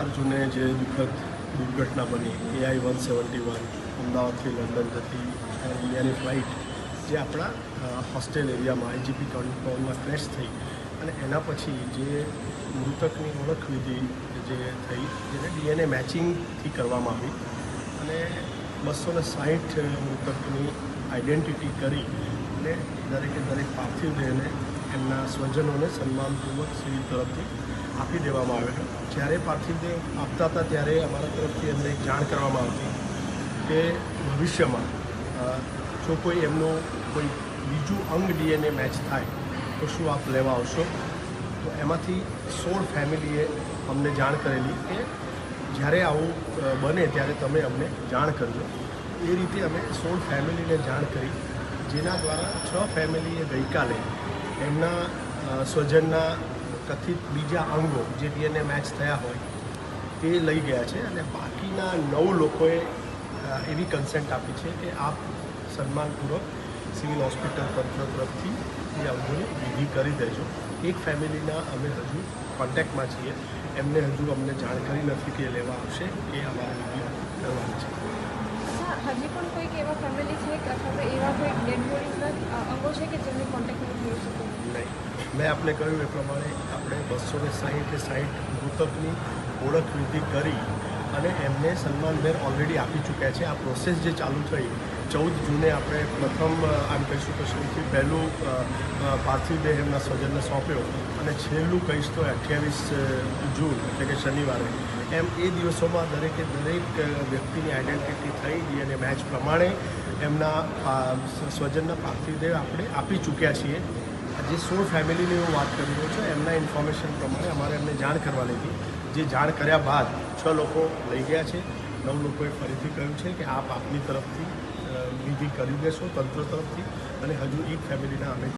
હેતુને જે દુઃખદ દુર્ઘટના બની એઆઈ વન સેવન્ટી વન, અમદાવાદથી લંડન જતી ઇન્ડિયાની ફ્લાઇટ જે આપણા હોસ્ટેલ એરિયામાં આઈજીપી કંટ્રોલમાં ક્રેશ થઈ, અને એના પછી જે મૃતકની ઓળખ વિધિ જે થઈ, જેને ડીએનએ મેચિંગથી કરવામાં આવી, અને બસો ને સાહીઠ મૃતકની આઈડેન્ટિટી કરી, અને દરેકે દરેક પાર્થિવ દેહને એમના સ્વજનોને સન્માનપૂર્વક સિવિલ તરફથી આપી દેવામાં આવેલો જ્યારે પાર્થિવ દેહ આપતા હતા ત્યારે અમારા તરફથી એમને જાણ કરવામાં આવતી કે ભવિષ્યમાં જો કોઈ એમનું કોઈ બીજું અંગ ડીએનએ મેચ થાય, તો શું આપ લેવા આવશો? તો એમાંથી સોળ ફેમિલીએ અમને જાણ કરેલી કે જ્યારે આવું બને ત્યારે તમે અમને જાણ કરજો. એ રીતે અમે સોળ ફેમિલીને જાણ કરી, જેના દ્વારા છ ફેમિલીએ ગઈકાલે એમના સ્વજનના કથિત બીજા અંગો જે ડીએનએ મેચ થયા હોય, તે લઈ ગયા છે અને બાકીના નવ લોકોએ એવી કન્સેન્ટ આપી છે કે આપ સન્માનપૂર્વક સિવિલ હોસ્પિટલ તંત્ર તરફથી એ અંગોની વિધિ કરી દેજો. એક ફેમિલીના અમે હજુ કોન્ટેક્ટમાં છીએ. એમને હજુ અમને જાણકારી નથી કે લેવા આવશે. એ અમારે વિધિ કરવાની છે. હજી પણ કોઈક એવા ફેમિલી છે અથવા તો એવા કોઈ ડેડ બોડીઝના અંગો છે કે જેમની કોન્ટેક્ટ મેં આપને કહ્યું એ પ્રમાણે આપણે બસો ને સાહીઠે સાહીઠ મૃતકની ઓળખ વિધિ કરી અને એમને સન્માનભેર ઓલરેડી આપી ચૂક્યા છે. આ પ્રોસેસ જે ચાલુ થઈ ચૌદ જૂને આપણે પ્રથમ આમ કહીશું તો સૌથી પહેલું અ, અ, પાર્થિવ દેહ એમના સ્વજનને સોંપ્યો અને છેલ્લું કહીશ તો અઠ્યાવીસ જૂન એટલે કે શનિવારે. એમ એ દિવસોમાં દરેકે દરેક વ્યક્તિની આઈડેન્ટિટી થઈ ડીએનએ મેચ પ્રમાણે એમના સ્વજનના પાર્થિવ દેહ આપણે આપી ચૂક્યા છીએ. જે સોળ ફેમિલીની હું વાત કરી રહ્યો છું, એમના ઇન્ફોર્મેશન પ્રમાણે અમારે એમને જાણ કરવાની હતી. જે જાણ કર્યા બાદ છ લોકો લઈ ગયા છે. નવ લોકોએ ફરીથી કહ્યું છે કે આપ આપની તરફથી વિધિ કરી દેશો, તંત્ર તરફથી, અને હજુ એક ફેમિલીના અમે